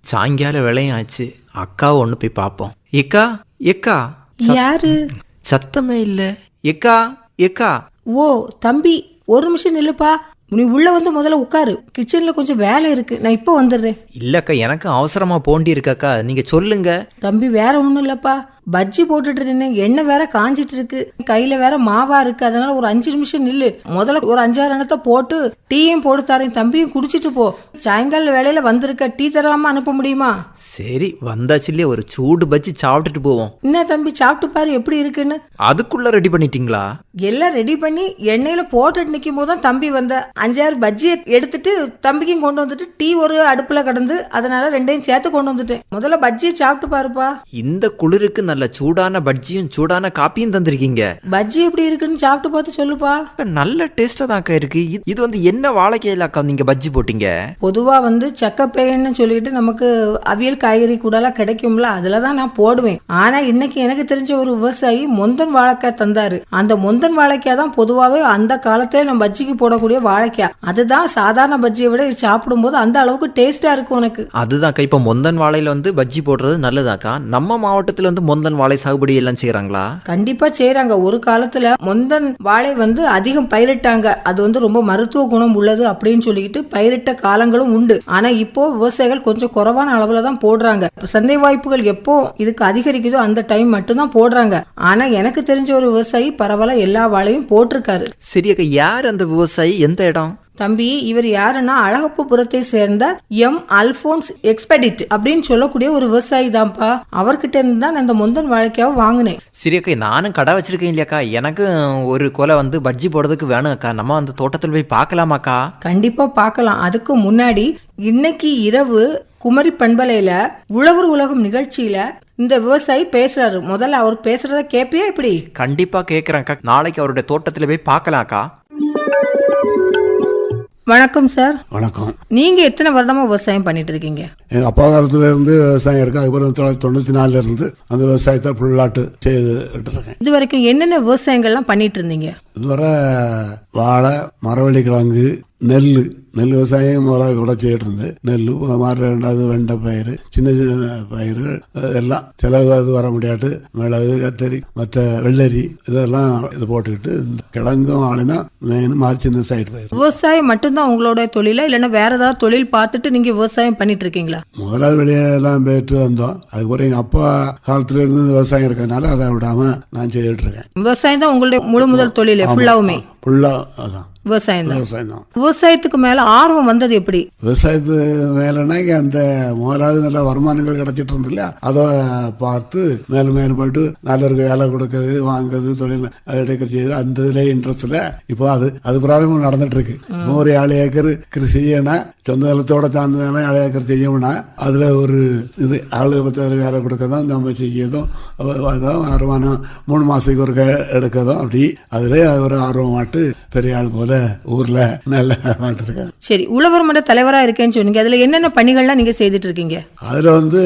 சாயங்கால வேலையும் ஆச்சு அக்காவை ஒன்று போய் பார்ப்போம் எக்கா எக்கா யாரு? சத்தமே இல்லை. எக்கா எக்கா ஓ தம்பி ஒரு நிமிஷம் நில்லுப்பா. நீ உள்ள வந்து முதல்ல உட்காரு. கிச்சன்ல கொஞ்சம் வேலை இருக்கு. நான் இப்போ வந்துடுறேன். இல்லக்கா எனக்கு அவசரமா போண்டி இருக்காக்கா நீங்க சொல்லுங்க. தம்பி வேற ஒண்ணும் இல்லப்பா. பஜ்ஜி போட்டுட்டு இருந்தேன் எண்ணெய் வேற காஞ்சிட்டு இருக்கு கையில வேற மாவா இருக்கு. அதனால ஒரு அஞ்சு நிமிஷம் நில்லு. முதல்ல ஒரு அஞ்சாறு எண்ணத்தை போட்டு டீயும் போட்டு தரேன். தம்பியும் குடிச்சிட்டு போ. சாயங்கால வேலையில வந்திருக்க டீ தராம அனுப்ப முடியுமா? சரி வந்தாச்சுலயே ஒரு சூடு பஜ்ஜி சாப்பிட்டுட்டு போவோம். என்ன தம்பி சாப்பிட்டு பாரு எப்படி இருக்குன்னு. அதுக்குள்ள ரெடி பண்ணிட்டீங்களா? எல்லாம் ரெடி பண்ணி எண்ணெயில போட்டுட்டு நிற்கும் போது தான் தம்பி வந்த. அஞ்சாறு பஜ்ஜியை எடுத்துட்டு தம்பிக்கும் கொண்டு வந்துட்டு டீ ஒரு அடுப்புல கடந்து அதனால ரெண்டையும் சேர்த்து கொண்டு வந்துட்டேன். முதல்ல பஜ்ஜியை சாப்பிட்டு பாருப்பா. இந்த குளிருக்கு நல்ல சூடான பஜ்ஜியும் சூடான காப்பியும் தந்திருக்கீங்க. பஜ்ஜி எப்படி இருக்குன்னு சாப்பிட்டு பார்த்து சொல்லுப்பா. நல்ல டேஸ்டா தான்க்கா இருக்கு. இது- வந்து என்ன வாழைக்காயில அக்கா நீங்க பஜ்ஜி போட்டீங்க? பொதுவா வந்து சக்கப்பேன்னு சொல்லிட்டு நமக்கு அவியல் காய்கறி கூடலாம் கிடைக்கும்ல அதுல தான் நான் போடுவேன். ஆனா இன்னைக்கு எனக்கு தெரிஞ்ச ஒரு விவசாயி மொந்தன் வாழைக்காய் தந்தாரு. அந்த மொந்தன் வாழைக்காய் தான் பொதுவாவே அந்த காலத்துல நம்ம பஜ்ஜிக்கு போடக்கூடிய வாழைக்காய். அதுதான் சாதாரண பஜ்ஜியை விட இது சாப்பிடும்போது அந்த அளவுக்கு டேஸ்டா இருக்கும் உனக்கு அதுதான்க்கா இப்போ மொந்தன் வாழையில வந்து பஜ்ஜி போடுறது நல்லதாக்கா. நம்ம மாவட்டத்துல வந்து மொந்தன் வாழை சாகுபடி எல்லாம் செய்றாங்களா? கண்டிப்பா செய்றாங்க. ஒரு காலத்துல மொந்தன் வாழை வந்து அதிகம் பயிரிட்டாங்க. அது வந்து ரொம்ப மருத்துவ குணம் உள்ளது அப்படின்னு சொல்லிட்டு பயிரிட்ட காலங்களும் உண்டு. ஆனா இப்போ விவசாயிகள் கொஞ்சம் குறைவான அளவுல தான் போடுறாங்க. சந்தை வாய்ப்புகள் எப்போ இதுக்கு அதிகரிக்குதோ அந்த டைம் மட்டும் தான் போடுறாங்க. ஆனா எனக்கு தெரிஞ்ச ஒரு விவசாயி பரவாயில்ல எல்லா வாழையும் போட்டிருக்காரு. சரி அக்கா யார் அந்த விவசாயி? எந்த இடம்? தம்பி இவர் யாருன்னா அழகப்பபுரத்தை சேர்ந்த எம். அல்போன்ஸ் எக்ஸ்பெடிட் அப்படின்னு சொல்லக்கூடிய ஒரு விவசாயி தான்ப்பா. அவர்கிட்ட இருந்து தான் இந்த முந்தன் வாழைக்காவை வாங்கினேன். சரி அக்கா நானும் கடை வச்சிருக்கேன் இல்லையாக்கா எனக்கு ஒரு கொலை வந்து பஜ்ஜி போடுறதுக்கு வேணும் அக்கா. நம்ம அந்த தோட்டத்தில் போய் பார்க்கலாமாக்கா கண்டிப்பா பார்க்கலாம். அதுக்கு முன்னாடி இன்னைக்கு இரவு குமரி பண்பலையில உழவர் உலகம் நிகழ்ச்சியில இந்த விவசாயி பேசுறாரு. முதல்ல அவர் பேசுறத கேப்பியா இப்படி கண்டிப்பா கேட்குறேன் அக்கா. நாளைக்கு அவருடைய தோட்டத்தில் போய் பார்க்கலாம் அக்கா. வணக்கம் சார் வணக்கம். நீங்க எத்தனை வருடமா விவசாயம் பண்ணிட்டு இருக்கீங்க எங்கள் அப்பா காலத்துல இருந்து விவசாயம் இருக்கு. அதுக்கப்புறம் தொள்ளாயிரத்தி தொண்ணூற்றி நாலுல இருந்து அந்த விவசாயத்தை ஃபுல்லாட்டு செய்துட்டு இருக்கேன் இது வரைக்கும் என்னென்ன விவசாயங்கள்லாம் பண்ணிட்டு இருந்தீங்க இதுவரை வாழை மரவள்ளி கிழங்கு நெல் நெல் விவசாயம் முறை கூட செய்யிட்டு இருந்து நெல் மாறு ரெண்டாவது வெண்டை பயிர் சின்ன சின்ன பயிர்கள் எல்லாம் செலவு அது வர முடியாட்டு மிளகு கத்தரி மற்ற வெள்ளரி இதெல்லாம் இது போட்டுக்கிட்டு இந்த கிழங்கும் ஆளுனா மெயின் மாதிரி சின்ன சைடு பயிர். விவசாயம் மட்டும்தான் உங்களோட தொழிலா? இல்லைன்னா வேற ஏதாவது தொழில் பார்த்துட்டு நீங்க விவசாயம் பண்ணிட்டு இருக்கீங்களா முதல்ல வெளியெல்லாம் போயிட்டு வந்தோம். அதுக்கப்புறம் எங்கள் அப்பா காலத்துல இருந்து விவசாயம் இருக்கிறதுனால அதை விடாம நான் செய்துட்டு இருக்கேன். விவசாயம் தான் உங்களுடைய முழு முதல் தொழில். ஃபுல்லாவுமே ஃபுல்லாக அதான். விவசாயம் விவசாயம் தான் விவசாயத்துக்கு மேல ஆர்வம் வந்தது எப்படி? விவசாயத்து மேலனா அந்த முதலாவது நல்ல வருமானங்கள் கிடைச்சிட்டு இருந்து இல்லையா? அதை பார்த்து மேலும் போயிட்டு நல்லவருக்கு வேலை கொடுக்கறது வாங்குறது தொழில் எடுக்க செய்யுது அந்த இதுல இன்ட்ரெஸ்ட்ல இப்போ அது அது பிராரம்பம் நடந்துட்டு இருக்கு. ஒரு ஏழு ஏக்கர் கிருஷி செய்யணும் சொந்த நிலத்தோட சார்ந்ததான ஏழு ஏக்கர் செய்யணும்னா அதுல ஒரு இது ஆளு பத்து வேலை கொடுக்கறதும் நம்ம செய்யறதும் அதுதான் வருமானம் மூணு மாசத்துக்கு ஒரு எடுக்கறதும் அப்படி அதுல ஒரு ஆர்வமாட்டு பெரிய ஆள் போல ஊர்ல நல்ல மாட்டு இருக்காங்க சரி உழவர் மன்ற தலைவரா இருக்கேன்னு சொன்னீங்க. அதுல என்னென்ன பணிகள்லாம் நீங்க செய்துட்டு இருக்கீங்க அதில் வந்து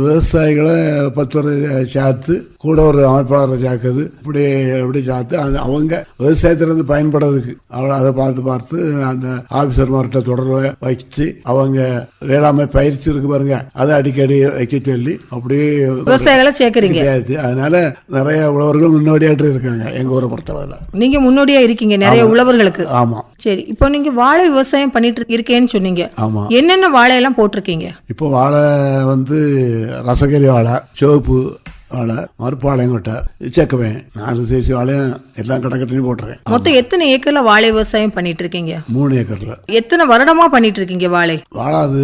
விவசாயிகளை பத்து சேர்த்து கூட ஒரு அமைப்பாளரை சேர்க்குது இப்படி இப்படி சேர்த்து அது அவங்க விவசாயத்திலிருந்து பயன்படுறதுக்கு. அவளை அதை பார்த்து பார்த்து அந்த ஆஃபீஸர்மார்கிட்ட தொடர்பு வச்சு அவங்க வேளாண்மை பயிற்சி இருக்கு பாருங்க அதை அடிக்கடி வைக்க சொல்லி அப்படியே விவசாயிகளை சேர்க்கறீங்க. அதனால நிறைய உழவர்கள் முன்னோடியாட்டு இருக்காங்க எங்க ஊரை பொறுத்தளவில். நீங்க முன்னோடியா இருக்கீங்க. நிறைய உழவர்களுக்கு. ஆமாம் சரி இப்போ நீங்க வாழை விவசாயம் பண்ணிட்டு இருக்கேன்னு சொன்னீங்க. ஆமாம் என்னென்ன வாழையெல்லாம் போட்டிருக்கீங்க? இப்போ வாழை வந்து ரசகரி வாழை சிவப்பு வாழை மறுப்பாளையங்கொட்டை செக்குவேன் நாலு சைஸ் வாழையும் எல்லாம் கடக்கட்டையும் போட்டிருக்கேன். மொத்தம் எத்தனை ஏக்கர்ல வாழை விவசாயம் பண்ணிட்டு இருக்கீங்க? மூணு ஏக்கர்ல. எத்தனை வருடமா பண்ணிட்டு இருக்கீங்க வாழை? வாழை அது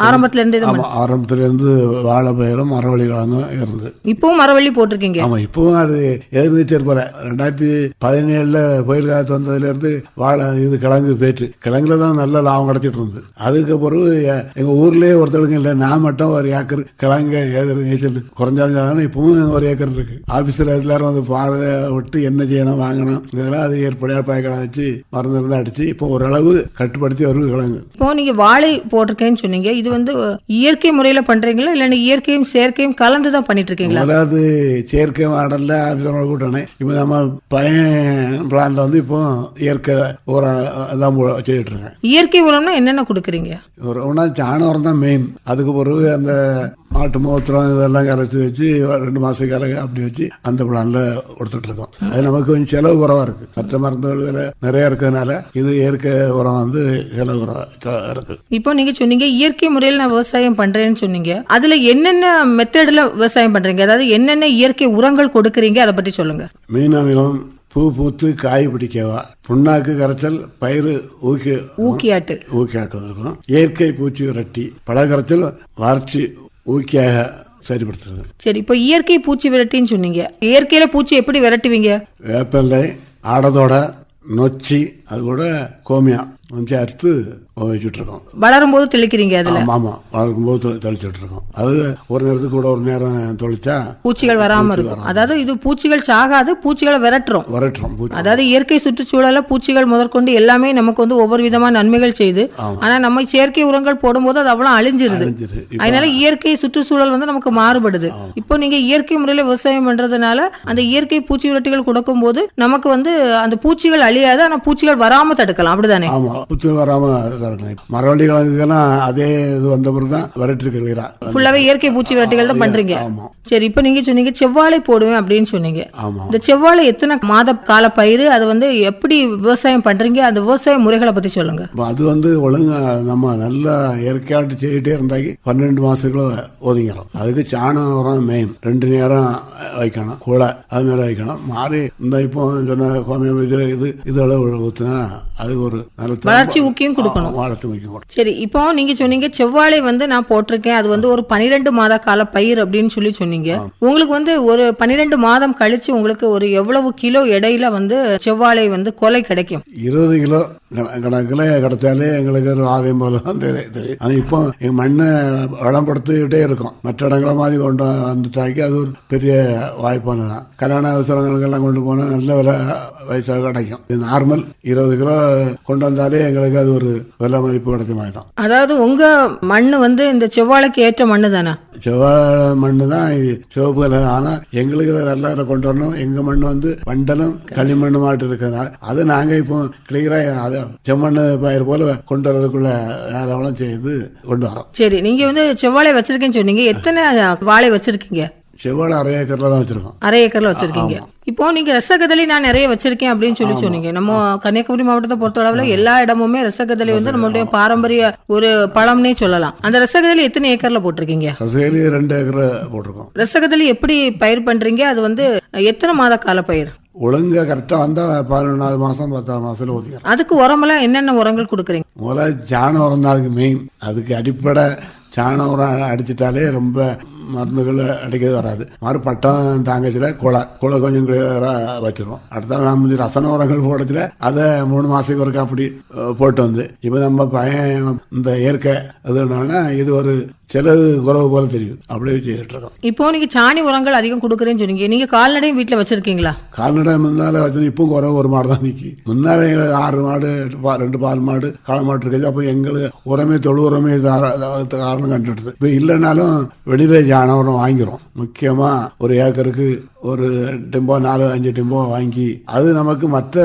ஆரம்பத்துல இருந்து இது ஆமா ஆரம்பத்துல இருந்து வாழை பயிரும் மரவள்ளி கிழங்கும் இருந்து. இப்பவும் மரவள்ளி போட்டிருக்கீங்க. ஆமா இப்பவும் அது எதிர்நீச்சல் போல. ரெண்டாயிரத்தி பதினேழுல புயல் காத்து வந்ததுல இருந்து வாழை இது கிழங்கு போயிட்டு கிழங்குல தான் நல்ல லாபம் கிடைச்சிட்டு இருந்தது அதுக்கு பிறகு எ- எங்க ஊர்லயே ஒருத்தருக்கு இல்லை நான் மட்டும் ஒரு ஏக்கர் கிழங்கு நீச்சல் குறைஞ்சாலும் இப்பவும் ஒரு ஏக்கர் இருக்கு. ஆபீஸ்ல எல்லாரும் வந்து பார்வை விட்டு என்ன செய்யணும் வாங்கணும் இதெல்லாம் அது ஏற்படையா பாய்க்கடை வச்சு மருந்து இருந்து அடிச்சு இப்போ ஓரளவு கட்டுப்படுத்தி வருது கிழங்கு. இப்போ நீங்க வாழை போட்டிருக்கேன்னு சொன்னீங்க. இது வந்து இயற்கை முறையில பண்றீங்களா? இல்ல இயற்கையும் செயற்கையும் கலந்து தான் பண்ணிட்டு இருக்கீங்களா முதலாவது செயற்கை மாடல்ல ஆஃபீஸரோட கூட்டணே. இப்போ நம்ம பையன் பிளான்ல வந்து இப்போ இயற்கை உரம் தான் செய்துட்டு இருக்கேன் இயற்கை உரம்னா என்னென்ன கொடுக்குறீங்க? ஒரு ஒன்றா சாண உரம் தான் மெயின் அதுக்கு பிறகு அந்த மாட்டு மூத்திரம் இதெல்லாம் கரைச்சி வச்சு ரெண்டு மாதம் கரை அப்படி வச்சு அந்த பிளான்ல கொடுத்துட்டு இருக்கோம் அது நமக்கு கொஞ்சம் செலவு குறவா இருக்கு. மற்ற மருந்துகள் விலை நிறைய இருக்கிறதுனால இது இயற்கை உரம் வந்து செலவு குறவா இருக்கு. இப்போ நீங்க சொன்னீங்க இயற்கை முறையில் நான் விவசாயம் பண்றேன்னு சொன்னீங்க. அதுல என்னென்ன மெத்தட்ல விவசாயம் பண்றீங்க? அதாவது என்னென்ன இயற்கை உரங்கள் கொடுக்குறீங்க? அதை பற்றி சொல்லுங்க. மீன் அமிலம் பூ பூத்து காய் பிடிக்கவா புண்ணாக்கு கரைச்சல் பயிர் ஊக்கி ஊக்கியாட்டு. ஊக்கியாக்குவதற்கும் இயற்கை பூச்சி விரட்டி பல கரைச்சல் வறட்சி ஊக்கியாக சரிப்படுத்துறது. சரி இப்போ இயற்கை பூச்சி விரட்டின்னு சொன்னீங்க. இயற்கையில பூச்சி எப்படி விரட்டுவீங்க? வேப்பிலை ஆடதோட நொச்சி அது கூட கோமியா. அறுத்து வச்சுட்டு இருக்கோம் வளரும் போது தெளிக்கிறீங்க அதுல? ஆமா ஆமா. போது தெளிச்சுட்டு இருக்கோம் அது ஒரு நேரத்துக்கு கூட ஒரு நேரம் தொளிச்சா பூச்சிகள் வராம இருக்கும். அதாவது இது பூச்சிகள் சாகாது பூச்சிகளை விரட்டுறோம். வரட்டுறோம் அதாவது இயற்கை சுற்றுச்சூழல பூச்சிகள் முதற்கொண்டு எல்லாமே நமக்கு வந்து ஒவ்வொரு விதமான நன்மைகள் செய்யுது ஆனா நம்ம செயற்கை உரங்கள் போடும்போது அது அவ்வளவு அழிஞ்சிருது. அதனால இயற்கை சுற்றுச்சூழல் வந்து நமக்கு மாறுபடுது. இப்போ நீங்க இயற்கை முறையில விவசாயம் பண்றதுனால அந்த இயற்கை பூச்சி விரட்டிகள் கொடுக்கும் போது நமக்கு வந்து அந்த பூச்சிகள் அழியாது ஆனா பூச்சிகள் வராம தடுக்கலாம். அப்படிதானே? ஆமா புத்து வராம மரவள்ளி கிழங்குக்கெல்லாம் அதே இது வந்த பிறகு தான் வரட்டு கிளியரா ஃபுல்லாவே இயற்கை பூச்சி விரட்டிகள் தான் பண்றீங்க. சரி இப்போ நீங்க சொன்னீங்க செவ்வாழை போடுவேன் அப்படின்னு சொன்னீங்க. இந்த செவ்வாழை எத்தனை மாத கால பயிர் அது வந்து எப்படி விவசாயம் பண்றீங்க? அந்த விவசாய முறைகளை பத்தி சொல்லுங்க. அது வந்து ஒழுங்கா நம்ம நல்லா இயற்கையாட்டு செய்துட்டே இருந்தாக்கி பன்னெண்டு மாசத்துக்குள்ள ஒதுங்கிறோம் அதுக்கு சாணம் உரம் மெயின் ரெண்டு நேரம் வைக்கணும். கூளை அது மாதிரி வைக்கணும். மாறி இந்த இப்போ சொன்ன கோமியம் இது இது இதெல்லாம் ஊத்துனா அதுக்கு ஒரு நல்ல வளர்ச்சி ஊக்கியம் கொடுக்கணும். வளர்ச்சி ஊக்கியம் கொடுக்கணும். சரி இப்போ நீங்க சொன்னீங்க செவ்வாழை வந்து நான் போட்டிருக்கேன் அது வந்து ஒரு பனிரெண்டு மாத கால பயிர் அப்படின்னு சொல்லி சொன்னீங்க. உங்களுக்கு வந்து ஒரு பனிரெண்டு மாதம் கழிச்சு உங்களுக்கு ஒரு எவ்வளவு கிலோ எடையில வந்து செவ்வாழை வந்து கொலை கிடைக்கும்? இருபது கிலோ கண- கணக்குல கிடைச்சாலே எங்களுக்கு ஒரு ஆதாயம் போல தெரியும் தெரியும். ஆனால் இப்போ எங்கள் மண்ணை வளப்படுத்திக்கிட்டே இருக்கோம். மற்ற இடங்களை மாதிரி கொண்டு வந்துட்டாக்கி அது ஒரு பெரிய வாய்ப்பான தான். கல்யாண அவசரங்களுக்கெல்லாம் கொண்டு போனால் நல்ல விலை வயசாக கிடைக்கும். இது நார்மல் இருபது கிலோ கொண்டு வந்தாலே எங்களுக்கு அது ஒரு விலை மதிப்பு கிடைச்ச மாதிரி தான். அதாவது உங்க மண்ணு வந்து இந்த செவ்வாழைக்கு ஏற்ற மண்ணு தானே? செவ்வாழை மண்ணு தான் இது. சிவப்பு கலர். ஆனால் எங்களுக்கு நல்லா கொண்டு வரணும். எங்கள் மண் வந்து வண்டலும் களிமண் மாட்டு இருக்கிறதுனால அதை நாங்கள் இப்போ கிளியராக அதை செம்மண் பயிர் போல கொண்டு வரதுக்குள்ள வேலைவெல்லாம் செய்து கொண்டு வரோம். சரி நீங்க வந்து செவ்வாழை வச்சிருக்கேன்னு சொன்னீங்க. எத்தனை வாழை வச்சிருக்கீங்க? செவ்வாழை அரை ஏக்கரில் தான் வச்சுருக்கோம். அரை ஏக்கர்ல வச்சிருக்கீங்க. இப்போ நீங்க ரசகதலி நான் நிறைய வச்சிருக்கேன் அப்படின்னு சொல்லி சொன்னீங்க. நம்ம கன்னியாகுமரி மாவட்டத்தை பொறுத்த அளவுல எல்லா இடமுமே ரசகதலி வந்து நம்மளுடைய பாரம்பரிய ஒரு பழம்னே சொல்லலாம். அந்த ரசகதலி எத்தனை ஏக்கர்ல போட்டிருக்கீங்க? ரசகலி ரெண்டு ஏக்கர் போட்டிருக்கோம். ரசகதலி எப்படி பயிர் பண்றீங்க? அது வந்து எத்தனை மாத கால பயிர்? ஒழுங்கா கரெக்டாக வந்தால் பதினொன்றாவது மாதம் பத்தாவது மாதத்தில் ஊற்றிக்கிறோம் அதுக்கு உரமெல்லாம் என்னென்ன உரங்கள் கொடுக்குறீங்க? முதல்ல சாண உரம் தான் அதுக்கு மெயின் அதுக்கு அடிப்படை சாண உரம் அடிச்சிட்டாலே ரொம்ப மருந்துகள் அடிக்கிறது வராது. மறு பட்டம் தாங்கத்தில் குலை குலை கொஞ்சம் கிளியராக வச்சிருவோம் அடுத்த நம்ம வந்து ரசன உரங்கள் போடத்தில் அதை மூணு மாதத்துக்கு ஒருக்கா அப்படி போட்டு வந்து. இப்போ நம்ம பையன் இந்த இயற்கை அதுனா இது ஒரு செலவு குறைவு போல தெரியும். அப்படியே செய்துட்டு இருக்கோம். இப்போ நீங்க சாணி உரங்கள் அதிகம் கொடுக்குறேன்னு சொன்னீங்க. நீங்க கால்நடையும் வீட்டுல வச்சிருக்கீங்களா? கால்நடை முன்னால வச்சது இப்பவும் குறை ஒரு மாடு தான் நிற்கி முன்னால எங்களுக்கு ஆறு மாடு ரெண்டு பால் மாடு காளை மாடு இருக்குது. அப்போ எங்களுக்கு உரமே தொழு உரமே காரணம் கண்டுடுது இப்போ இல்லைனாலும் வெளியில ஜான உரம் வாங்கிறோம் முக்கியமா ஒரு ஏக்கருக்கு ஒரு டிம்போ நாலு அஞ்சு டிம்போ வாங்கி அது நமக்கு மற்ற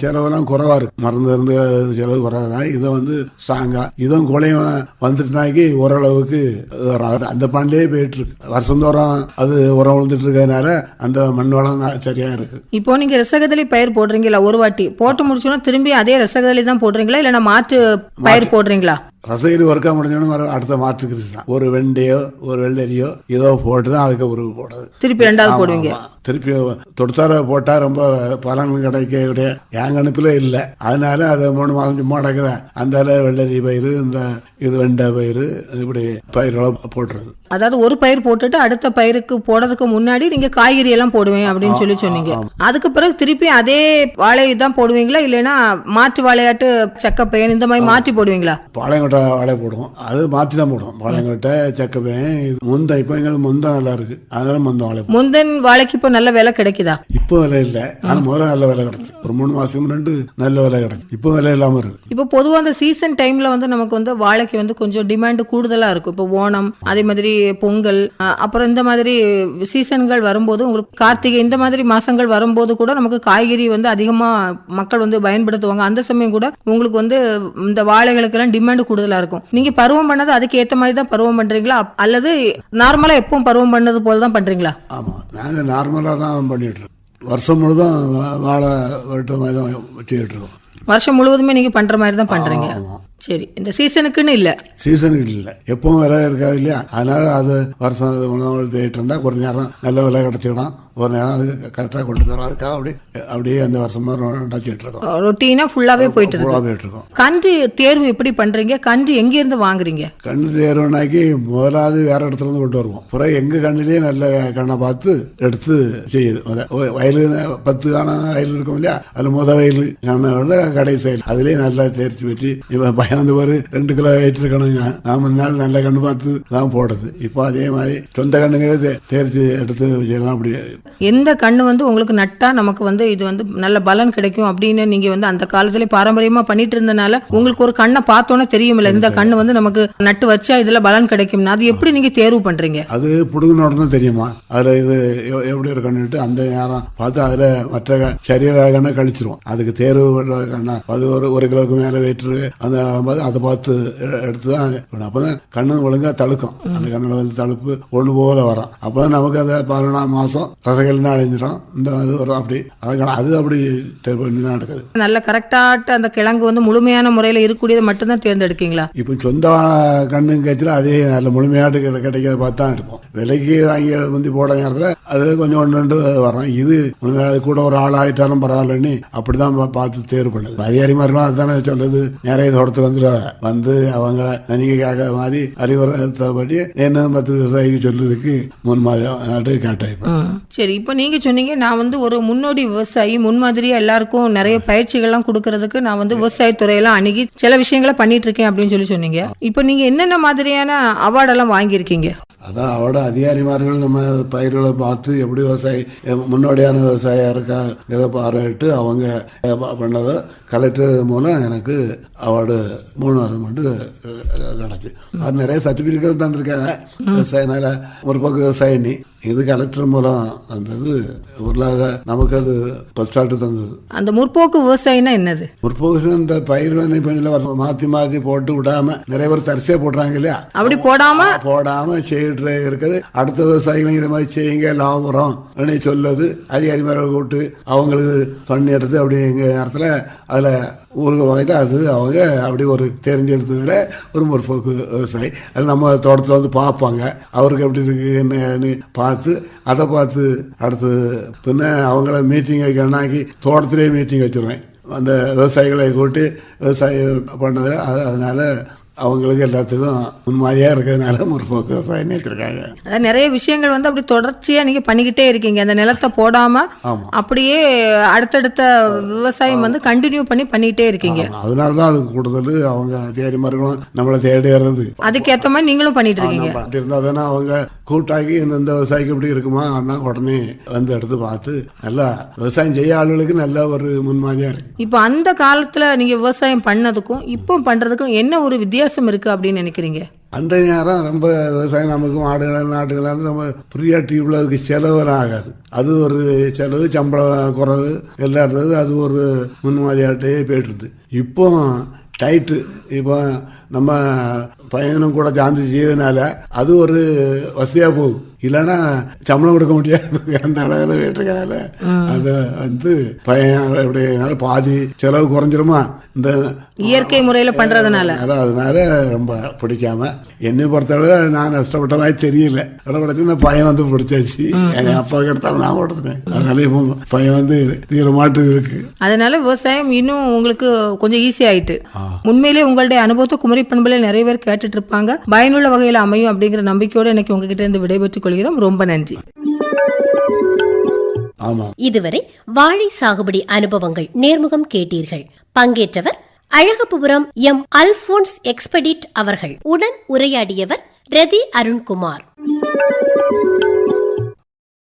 செலவெல்லாம் குறைவா இருக்கு. மருந்து இருந்து செலவு குறைவா இதை வந்து ஸ்ட்ராங்கா இதுவும் குலையும் வந்துட்டுனாக்கி ஓரளவுக்கு அந்த பாண்டிலே போயிட்டு இருக்கு வருஷந்தோறும் அது உரம் விழுந்துட்டு இருக்கிறதுனால அந்த மண் வளம் சரியா இருக்கு. இப்போ நீங்க ரசகதலி பயிர் போடுறீங்களா ஒரு வாட்டி போட்டு முடிச்சோன்னா திரும்பி அதே ரசகதலி தான் போடுறீங்களா? இல்லைன்னா மாற்று பயிர் போடுறீங்களா? ரசகிரி ஒர்க்கா முடிஞ்சோன்னு வர அடுத்த மாற்று கிருஷி தான். ஒரு வெண்டையோ ஒரு வெள்ளரியோ ஏதோ போட்டு தான் அதுக்கு ஒரு போடுறது. திருப்பி ரெண்டாவது போடுவீங்க. திருப்பி தொடுத்தார போட்டா ரொம்ப பலன் கிடைக்கக்கூடிய என் கணிப்புல இல்லை. அதனால அதை மூணு மாதம் சும்மா நடக்குதா? அந்த வெள்ளரி பயிர் இந்த இது வெண்டை பயிர் இப்படி பயிர்களை போட்டுறது. அதாவது ஒரு பயிர் போட்டுட்டு அடுத்த பயிருக்கு போடுறதுக்கு முன்னாடி நீங்க காய்கறி எல்லாம் போடுவேன் அப்படின்னு சொல்லி சொன்னீங்க. அதுக்கு பிறகு திருப்பி அதே வாழை தான் போடுவீங்களா? இல்லைன்னா மாற்று வாழையாட்டு செக்கப்பயன் இந்த மாதிரி மாற்றி போடுவீங்களா? பாளையங்கோட்டை வாழை போடுவோம். அது மாற்றி தான் போடுவோம். பாளையங்கோட்டை செக்கப்பேன் இது முந்தம் இப்போ எங்களுக்கு முந்தம் நல்லா இருக்கு. அதனால முந்தம் வாழை. முந்தன் வாழைக்கு இப்போ நல்ல விலை கிடைக்குதா? இப்போ விலை இல்லை. ஆனால் முதல்ல நல்ல விலை கிடச்சி. ஒரு மூணு மாதத்துக்கு முன்னாடி நல்ல விலை கிடச்சி. இப்போ விலை இல்லாமல் இருக்கு. இப்போ பொதுவாக அந்த சீசன் டைம்ல வந்து நமக்கு வந்து வாழைக்கு வந்து கொஞ்சம் டிமாண்ட் கூடுதலா இருக்கும். இப்போ ஓணம் அதே மாதிரி பொங்கல் அப்புறம் இந்த மாதிரி சீசன்கள் வரும்போது உங்களுக்கு கார்த்திகை இந்த மாதிரி மாசங்கள் வரும்போது கூட நமக்கு காய்கறி வந்து அதிகமா மக்கள் வந்து பயன்படுத்துவாங்க. அந்த சமயம் கூட உங்களுக்கு வந்து இந்த வாழைகளுக்கெல்லாம் டிமாண்ட் கூடுதலா இருக்கும். நீங்க பருவம் பண்ணது அதுக்கு ஏத்த மாதிரி தான் பருவம் பண்றீங்களா? அல்லது நார்மலா எப்பவும் பருவம் பண்ணது போல தான் பண்றீங்களா? ஆமாம் நாங்கள் நார்மலாக தான் பண்ணிட்டு இருக்கோம். வருஷம் முழுதும் வாழை வெட்ட மாதிரி தான் வச்சுக்கிட்டு இருக்கோம். வருஷம் முழுவதுமே நீங்க பண்ற மாதிரி தான் பண்றீங்க. சரி இந்த சீசனுக்குன்னு இல்ல. சீசனுக்கு இல்லை. எப்பவும் விலை இருக்காது இல்லையா? அதனால அது வருஷம் உணவு போயிட்டு இருந்தால் ஒரு நேரம் நல்ல விலை கிடச்சிடும் ஒரு நேரம் அதுக்கு கரெக்டாக கொண்டு போகிறோம் அதுக்காக அப்படி அப்படியே அந்த வருஷமா நடத்திட்டு இருக்கோம். ரொட்டீனா ஃபுல்லாவே போயிட்டு ஃபுல்லாக போயிட்டு இருக்கோம். கன்று தேர்வு எப்படி பண்றீங்க? கன்று எங்க இருந்து வாங்குறீங்க? கண்ணு தேர்வுனாக்கி முதலாவது வேற இடத்துல இருந்து கொண்டு வருவோம். அப்புறம் எங்க கண்ணிலேயே நல்ல கண்ணை பார்த்து எடுத்து செய்யுது. வயலு பத்து காண வயல் இருக்கும் இல்லையா? அதுல முத வயல் கண்ணை விட கடைசி வயல். அதுலயே நல்லா தேர்ச்சி வச்சு பயந்து பாரு ரெண்டு கிலோ வெயிட் இருக்கணுங்க நான் முன்னாள் நல்ல கண்ணு பார்த்து தான் போடுறது. இப்போ அதே மாதிரி சொந்த கண்ணுங்க தே- தேர்ச்சி எடுத்து செய்யலாம் அப்படி. எந்த கண்ணு வந்து உங்களுக்கு நட்டா நமக்கு வந்து இது வந்து நல்ல பலன் கிடைக்கும் அப்படின்னு நீங்க வந்து அந்த காலத்துல பாரம்பரியமா பண்ணிட்டு இருந்தனால உங்களுக்கு ஒரு கண்ணை பார்த்தோன்னே தெரியுமில்ல. இந்த கண்ணு வந்து நமக்கு நட்டு வச்சா இதுல பலன் கிடைக்கும்னு. அது எப்படி நீங்க தேர்வு பண்றீங்க? அது புடுங்கின உடனே தெரியுமா? அதுல இது எப்படி இருக்கணும்ட்டு அந்த நேரம் பார்த்து அதுல மற்ற சரீர கண்ணை கழிச்சிருவோம். அதுக்கு தேர்வு கண்ணா. அது ஒரு ஒரு கிலோவுக்கு மேல வெயிட்டு அந்த போது அதை பார்த்து எடுத்து தான் பண்ணணும். அப்பதான் கண்ணு ஒழுங்கா தழுக்கும். அந்த கண்ணுல வந்து தழுப்பு ஒண்ணு போல வரும் அப்பதான் நமக்கு அதை பதினொன்றாம் மாசம் ரசகல்னா அழிஞ்சிடும் இந்த இது வரும் அப்படி அதுக்கான அது அப்படி தேர்வு பண்ணி தான் நடக்குது. நல்ல கரெக்டாட்டு அந்த கிழங்கு வந்து முழுமையான முறையில இருக்கக்கூடியதை மட்டும்தான் தேர்ந்தெடுக்கீங்களா? இப்போ சொந்த கண்ணு கட்சியில் அதே நல்ல முழுமையாட்டு கிடை- கிடைக்கிறத பார்த்து தான் எடுப்போம். விலைக்கு வாங்கி முந்தி போட நேரத்தில் அது கொஞ்சம் ஒன்று ரெண்டு வரும். இது முழுமையாக அது கூட ஒரு ஆள் ஆகிட்டாலும் பரவாயில்லன்னு அப்படி தான் பார்த்து தேர்வு பண்ணுது. அதிகாரிமாரெலாம் அதுதானே சொல்லுது நிறைய தோட்டத்துக்கு வந்துடுவாங்க வந்து அவங்க கேட்க மாதிரி அறிவுரைப்படி என்ன பத்து விவசாயிக்கு சொல்லுறதுக்கு முன்மாதிரி கேட்டாயிப்பேன். சரி இப்போ நீங்க சொன்னீங்க நான் வந்து ஒரு முன்னோடி விவசாயி முன்மாதிரியா எல்லாருக்கும் நிறைய பயிற்சிகள்லாம் கொடுக்கறதுக்கு நான் வந்து விவசாயத்துறையெல்லாம் அணுகி சில விஷயங்களை பண்ணிட்டு இருக்கேன் அப்படின்னு சொல்லி சொன்னீங்க. இப்போ நீங்க என்னென்ன மாதிரியான அவார்டெல்லாம் வாங்கியிருக்கீங்க? அதான் அவட அதிகாரிமார்கள் நம்ம பயிர்களை பார்த்து எப்படி விவசாயி முன்னோடியான விவசாயியா இருக்கா இதை பார்வையிட்டு அவங்க பண்ணதை கலெக்டர் மூலம் எனக்கு அவார்டு மூணாவது மட்டும் கிடச்சி அது நிறைய சர்டிஃபிகேட் தந்திருக்காங்க. விவசாயினால ஒரு பக்கம் சைனி இது கலெக்டர் மூலம் தந்தது பொருளாக நமக்கு அது ஃபர்ஸ்ட் ஸ்டார்ட் தந்தது. அந்த முற்போக்கு விவசாயினா என்னது? முற்போக்கு இந்த பயிர் இந்த வருஷம் மாற்றி மாற்றி போட்டு விடாம நிறைய பேர் தரிசியாக போடுறாங்க இல்லையா? அப்படி போடாம? போடாம செய்யிட்டு இருக்குது. அடுத்த விவசாயிகளும் இதை மாதிரி செய்யுங்க லாபம் வரும் அப்படின்னு சொல்லுது. அதிகாரிமார்கள் கூப்பிட்டு அவங்களுக்கு பண்ணி எடுத்து அப்படி எங்கள் நேரத்தில் அதில் ஊருக்கு வாங்கிட்டு அது அவங்க அப்படி ஒரு தெரிஞ்சு எடுத்ததுல ஒரு முற்போக்கு விவசாயி. அது நம்ம தோட்டத்தில் வந்து பார்ப்பாங்க. அவருக்கு எப்படி இருக்கு என்னன்னு பார்த்து அதை பார்த்து அடுத்து பின்ன அவங்கள மீட்டிங் வைக்கணும்னாக்கி தோட்டத்திலே மீட்டிங் வச்சிருவேன். அந்த விவசாயிகளை கூட்டி விவசாயம் பண்ணதில் அதனால் அவங்களுக்கு எல்லாத்துக்கும் முன்மாதிரியாக இருக்கிறதுனால முற்போக்கு விவசாயம் வச்சிருக்காங்க? அதாவது நிறைய விஷயங்கள் வந்து அப்படி தொடர்ச்சியா நீங்க பண்ணிக்கிட்டே இருக்கீங்க. அந்த நிலத்தை போடாம ஆமாம் அப்படியே அடுத்தடுத்த விவசாயம் வந்து கண்டினியூ பண்ணி பண்ணிட்டே இருக்கீங்க. அதனால தான் அதுக்கு கூடுதல் அவங்க அதிகாரிமார்களும் நம்மளை தேடி வர்றது அதுக்கேத்த மாதிரி நீங்களும் பண்ணிட்டு இருக்கீங்க. அப்படி இருந்தால் தானே அவங்க கூட்டாக்கி இந்த விவசாயிக்கு இப்படி இருக்குமா? அண்ணா உடனே வந்து எடுத்து பார்த்து நல்லா விவசாயம் செய்ய ஆளுகளுக்கு நல்ல ஒரு முன்மாதிரியாக இருக்கு. இப்போ அந்த காலத்துல நீங்க விவசாயம் பண்ணதுக்கும் இப்போ பண்றதுக்கும் என்ன ஒரு வித்தியாசம்? இருக்கு அப்படின்னு நினைக்கிறீங்க? அந்த நேரம் ரொம்ப விவசாயம் நமக்கும் ஆடுகள் நாட்டுகள் ரொம்ப ஃப்ரீயாக இவ்வளவுக்கு செலவு ஆகாது அது ஒரு செலவு சம்பளம் குறைவு எல்லாம் இருந்தது அது ஒரு முன்மாதிரியாட்டே போயிட்டுருது இப்போ டைட்டு இப்போ நம்ம பையனும் கூட சார்ந்து செய்யறதுனால அது ஒரு வசதியாக போகும் இல்லைன்னா சம்பளம் கொடுக்க முடியாது. அந்த அளவில் வீட்டுக்கால அது வந்து பையன் எப்படினால பாதி செலவு குறைஞ்சிருமா? இந்த இயற்கை முறையில பண்றதுனால. அதனால அதனால ரொம்ப பிடிக்காம. என்னை பொறுத்தளவு நான் நஷ்டப்பட்ட மாதிரி தெரியல இந்த பையன் வந்து பிடிச்சாச்சு. எங்க அப்பாவுக்கு எடுத்தாலும் நான் கொடுத்துட்டேன். அதனால இப்போ பையன் வந்து தீவிரமாட்டு இருக்கு. அதனால விவசாயம் இன்னும் உங்களுக்கு கொஞ்சம் ஈஸி ஆயிட்டு. உண்மையிலே உங்களுடைய அனுபவத்தை குமரி பண்புல நிறைய பேர் கேட்டுட்டு இருப்பாங்க. பயனுள்ள வகையில் அமையும் அப்படிங்கிற நம்பிக்கையோட இன்னைக்கு உங்ககிட்ட இருந்து விடைபெற்றுக் கொள்கிறோம் ரொம்ப நன்றி. ஆமா. இதுவரை வாழை சாகுபடி அனுபவங்கள் நேர்முகம் கேட்டீர்கள். பங்கேற்றவர் அழகப்புபுரம் எம். அல்போன்ஸ் எக்ஸ்பெடிட் அவர்கள். உடன் உரையாடியவர் ரதி அருண்குமார்.